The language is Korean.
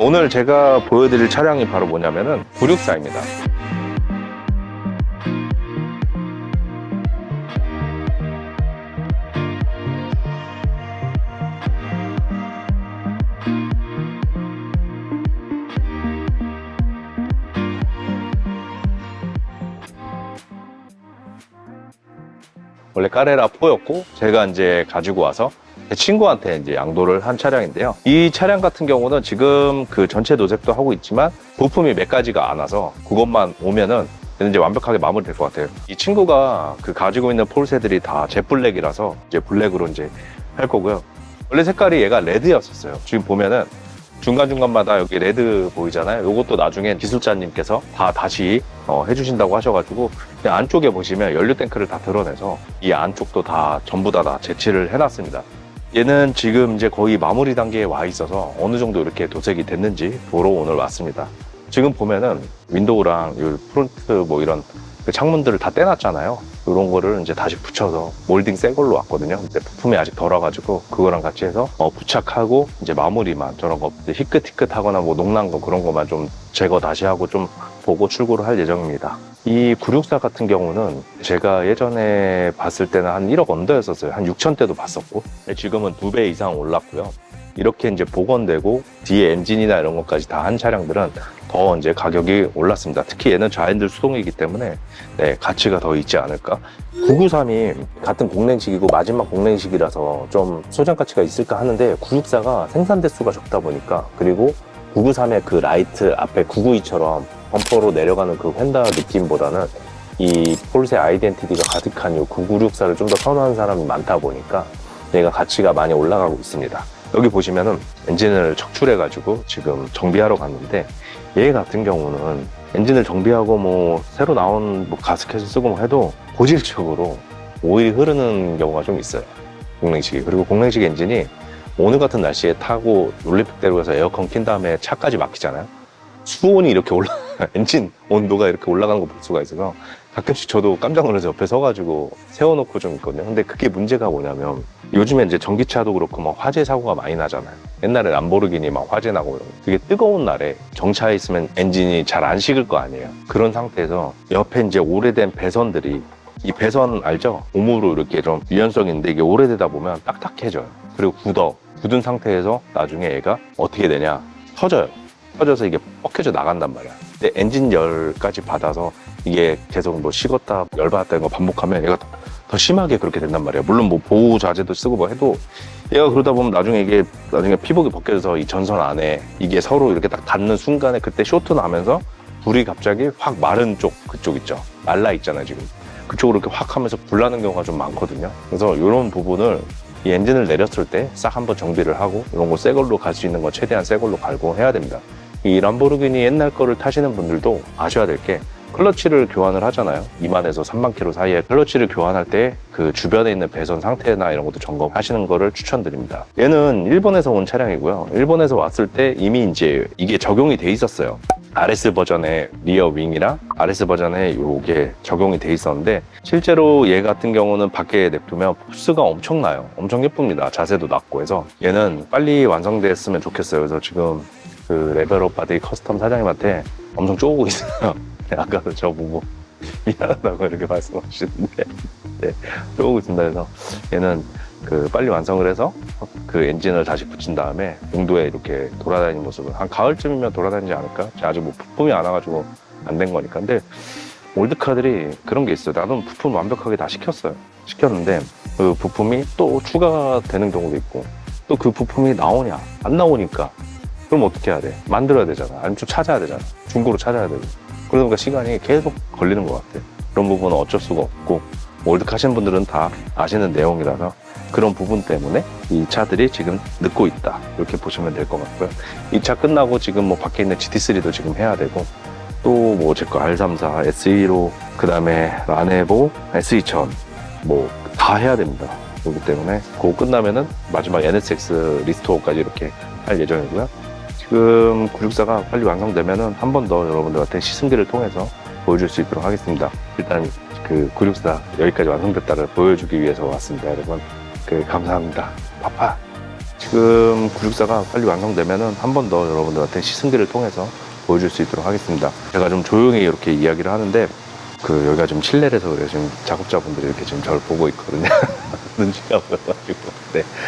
오늘 제가 보여드릴 차량이 바로 뭐냐면은 964입니다. 원래 까레라 4였고 제가 이제 가지고 와서 제 친구한테 이제 양도를 한 차량인데요. 이 차량 같은 경우는 지금 그 전체 도색도 하고 있지만 부품이 몇 가지가 안 와서 그것만 오면은 이제 완벽하게 마무리될 것 같아요. 이 친구가 그 가지고 있는 폴세들이 다 젯블랙이라서 이제 블랙으로 이제 할 거고요. 원래 색깔이 얘가 레드였었어요. 지금 보면은 중간중간마다 여기 레드 보이잖아요. 이것도 나중에 기술자님께서 다 다시 어, 해주신다고 하셔가지고 안쪽에 보시면 연료 탱크를 다 드러내서 이 안쪽도 다 전부 다, 다 제치를 해놨습니다. 얘는 지금 이제 거의 마무리 단계에 와 있어서 어느 정도 이렇게 도색이 됐는지 보러 오늘 왔습니다. 지금 보면은 윈도우랑 이 프론트 뭐 이런 그 창문들을 다 떼놨잖아요. 이런 거를 이제 다시 붙여서 몰딩 새 걸로 왔거든요. 근데 부품이 아직 덜 와가지고 그거랑 같이 해서 어, 부착하고 이제 마무리만 저런 거 희끗희끗하거나 뭐 녹난 거 그런 것만 좀 제거 다시 하고 좀 보고 출고를 할 예정입니다. 이 964 같은 경우는 제가 예전에 봤을 때는 한 1억 언더였었어요. 한 6천대도 봤었고 지금은 두 배 이상 올랐고요. 이렇게 이제 복원되고 뒤에 엔진이나 이런 것까지 다 한 차량들은 더 이제 가격이 올랐습니다. 특히 얘는 좌핸들 수동이기 때문에 네, 가치가 더 있지 않을까. 993이 같은 공랭식이고 마지막 공랭식이라서 좀 소장 가치가 있을까 하는데 964가 생산 대수가 적다 보니까 그리고 993의 그 라이트 앞에 992처럼 범퍼로 내려가는 그 휀다 느낌보다는 이 폴세 아이덴티티가 가득한 이 9964를 좀 더 선호하는 사람이 많다 보니까 얘가 가치가 많이 올라가고 있습니다. 여기 보시면은 엔진을 척출해가지고 지금 정비하러 갔는데 얘 같은 경우는 엔진을 정비하고 뭐 새로 나온 뭐 가스켓을 쓰고 뭐 해도 고질적으로 오일이 흐르는 경우가 좀 있어요. 공랭식이. 그리고 공랭식 엔진이 오늘 같은 날씨에 타고 올림픽대로 가서 에어컨 킨 다음에 차까지 막히잖아요. 수온이 이렇게 올라, 엔진 온도가 이렇게 올라가는 거 볼 수가 있어서 가끔씩 저도 깜짝 놀라서 옆에 서가지고 세워놓고 좀 있거든요. 근데 그게 문제가 뭐냐면 요즘에 이제 전기차도 그렇고 막 화재 사고가 많이 나잖아요. 옛날에 람보르기니 막 화재 나고. 되게 뜨거운 날에 정차에 있으면 엔진이 잘 안 식을 거 아니에요. 그런 상태에서 옆에 이제 오래된 배선들이 이 배선 알죠? 고무로 이렇게 좀 유연성이 있는데 이게 오래되다 보면 딱딱해져요. 그리고 굳어. 굳은 상태에서 나중에 얘가 어떻게 되냐? 터져요. 터져서 이게 뻑해져 나간단 말이야. 근데 엔진 열까지 받아서 이게 계속 뭐 식었다 열받았다 이런 거 반복하면 얘가 더, 더 심하게 그렇게 된단 말이야. 물론 뭐 보호 자재도 쓰고 뭐 해도 얘가 그러다 보면 나중에 이게 나중에 피복이 벗겨져서 이 전선 안에 이게 서로 이렇게 딱 닿는 순간에 그때 쇼트 나면서 불이 갑자기 확 마른 쪽 그쪽 있죠. 말라 있잖아요 지금. 그쪽으로 이렇게 확 하면서 불나는 경우가 좀 많거든요. 그래서 이런 부분을 이 엔진을 내렸을 때 싹 한번 정비를 하고 이런 거 새 걸로 갈 수 있는 거 최대한 새 걸로 갈고 해야 됩니다. 이 람보르기니 옛날 거를 타시는 분들도 아셔야 될 게 클러치를 교환을 하잖아요. 2만에서 3만 킬로 사이에 클러치를 교환할 때 그 주변에 있는 배선 상태나 이런 것도 점검하시는 거를 추천드립니다. 얘는 일본에서 온 차량이고요. 일본에서 왔을 때 이미 이제 이게 적용이 돼 있었어요. RS 버전의 리어 윙이랑 RS 버전에 요게 적용이 돼 있었는데 실제로 얘 같은 경우는 밖에 냅두면 포스가 엄청나요. 엄청 예쁩니다. 자세도 낮고 해서 얘는 빨리 완성됐으면 좋겠어요. 그래서 지금 그 레벨업 바디 커스텀 사장님한테 엄청 쪼고 있어요. 네, 아까도 저 보고 미안하다고 이렇게 말씀하시는데 네, 쪼고 있습니다. 그래서 얘는 그 빨리 완성을 해서 그 엔진을 다시 붙인 다음에 용도에 이렇게 돌아다니는 모습을 한 가을쯤이면 돌아다니지 않을까? 아직 뭐 부품이 안 와가지고 안 된 거니까. 근데 올드카들이 그런 게 있어요. 나는 부품 완벽하게 다 시켰어요. 시켰는데 그 부품이 또 추가가 되는 경우도 있고 또 그 부품이 나오냐 안 나오니까 그럼 어떻게 해야 돼? 만들어야 되잖아. 아니면 좀 찾아야 되잖아. 중고로 찾아야 되고. 그러니까 시간이 계속 걸리는 것 같아. 그런 부분은 어쩔 수가 없고 하시는 분들은 다 아시는 내용이라서 그런 부분 때문에 이 차들이 지금 늦고 있다. 이렇게 보시면 될 것 같고요. 이 차 끝나고 지금 뭐 밖에 있는 GT3도 지금 해야 되고 또 뭐 제거 R34, SE로 그 다음에 라네보, S2000 뭐 다 해야 됩니다. 그렇기 때문에 그거 끝나면은 마지막 NSX 리스토어까지 이렇게 할 예정이고요. 지금 964가 빨리 완성되면은 한 번 더 여러분들한테 시승기를 통해서 보여줄 수 있도록 하겠습니다. 일단 그 964 여기까지 완성됐다를 보여주기 위해서 왔습니다, 여러분. 그 감사합니다. 바빠. 지금 964가 빨리 완성되면은 한 번 더 여러분들한테 시승기를 통해서 보여줄 수 있도록 하겠습니다. 제가 좀 조용히 이렇게 이야기를 하는데 그 여기가 좀 실내라서 그래요. 지금 작업자분들이 이렇게 지금 저를 보고 있거든요. 눈치가 보여가지고. 네.